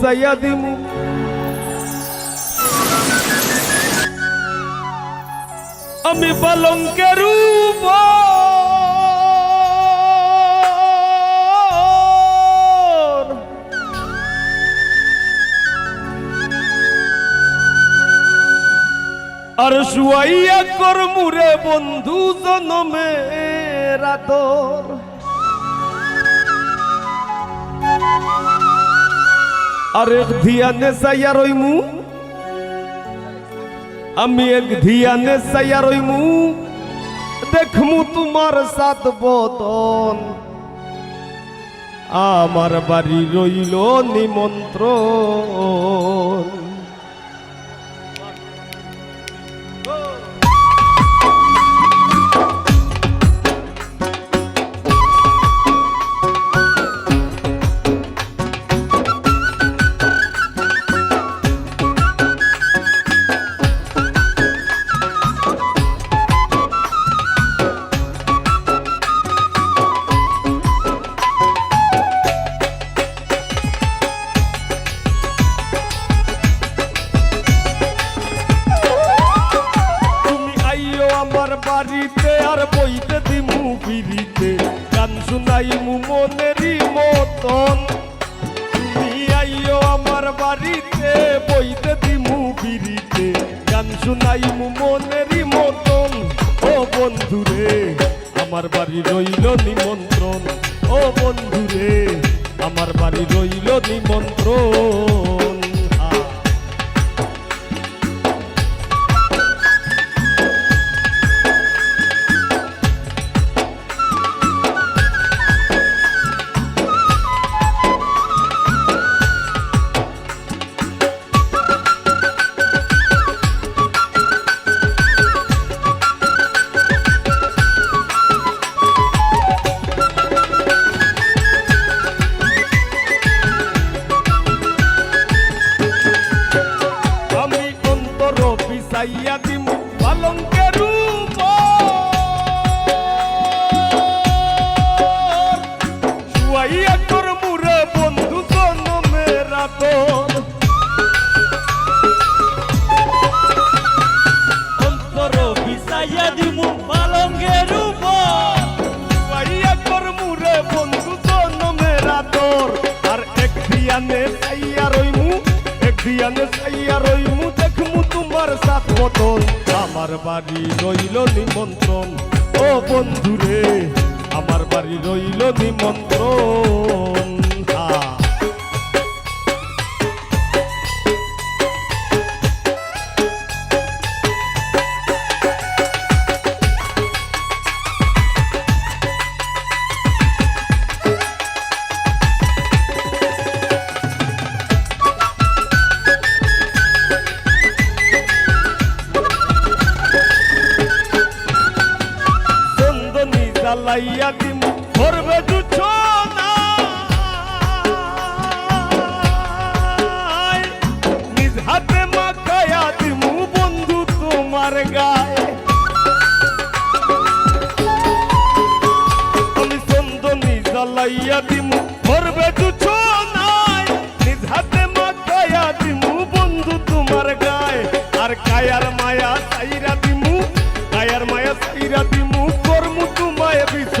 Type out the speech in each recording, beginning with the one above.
শুয়াইয়া দিমু। আমি পালঙ্কের আর শুয়াইয়া কর মুরে বন্ধু জনমে রাতর আর ধিয়ানে সাইয়া রইমু আমি এক ধিয়ানে সাইয়া রইমু দেখমু তোমার সাত বদন। আমার বাড়ি রইল নিমন্ত্রণ। গান শুনাইমু মনেরই মতন ও বন্ধুরে, আমার বাড়ি রইল নিমন্ত্রণ। ও বন্ধুরে, আমার বাড়ি রইল নিমন্ত্রণ। দিয়ানে সাইয়া রইমু, দেখমু তোমার সাত বদল আমার বাড়ি রইল নিমন্ত্রণ। ও বন্ধুরে, আমার বাড়ি রইল নিমন্ত্রণ। জ্বালাইয়া দিম করবে দুছনা নিজ হাতে মাখায়া দিমু, বন্ধু তোমার গায়ে। আমি চন্দনী জ্বালাইয়া দিমু করবে দুছনায় নিজ হাতে মাখায়া দিমু, বন্ধু তোমার গায়ে। আর কায়ার মায়া সাইরা দিমু কায়ার মায়া সাইরা দিমু।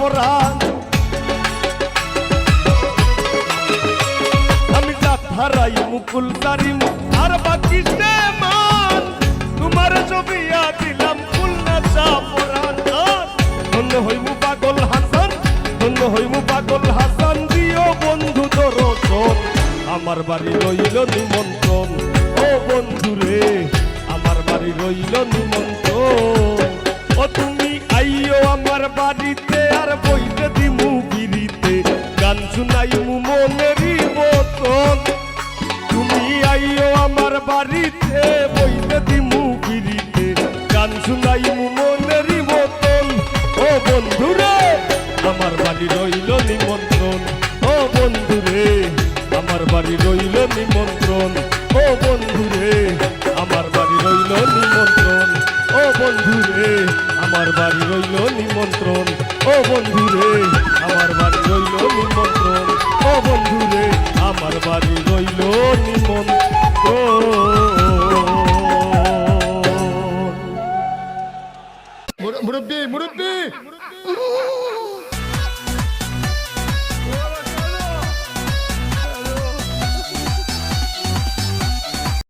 পরাণ আমি জাত মুকুল তারি আর বাকি মান? তোমার ছবি দিলাম ফুল না চা পরাণ ধন্য হইমু পাগল হাসান, ধন্য হইমু পাগল হাসান, দিও বন্ধু তোর আমার বাড়ি রইল নিমন্ত্রণ। ও বন্ধু রে, আমার বাড়ি রইল নিমন্ত্রণ। ও তুমি আইও আমার বাড়ি বাড়িতে আর বইতে দিমু গান তুমি আইও আমার বাড়িতে, বইতে দিমু বিরিতে। গান শুনাইমু মনেরই মতন। ও বন্ধুরে আমার বাড়ি রইল নিমন্ত্রণ। ও বন্ধু রে, আমার বাড়ি রইল নিমন্ত্রণ। ও বন্ধু রে, আমার বাড়ি রইল নিমন্ত্রণ। মুরব্বী মুরব্বী।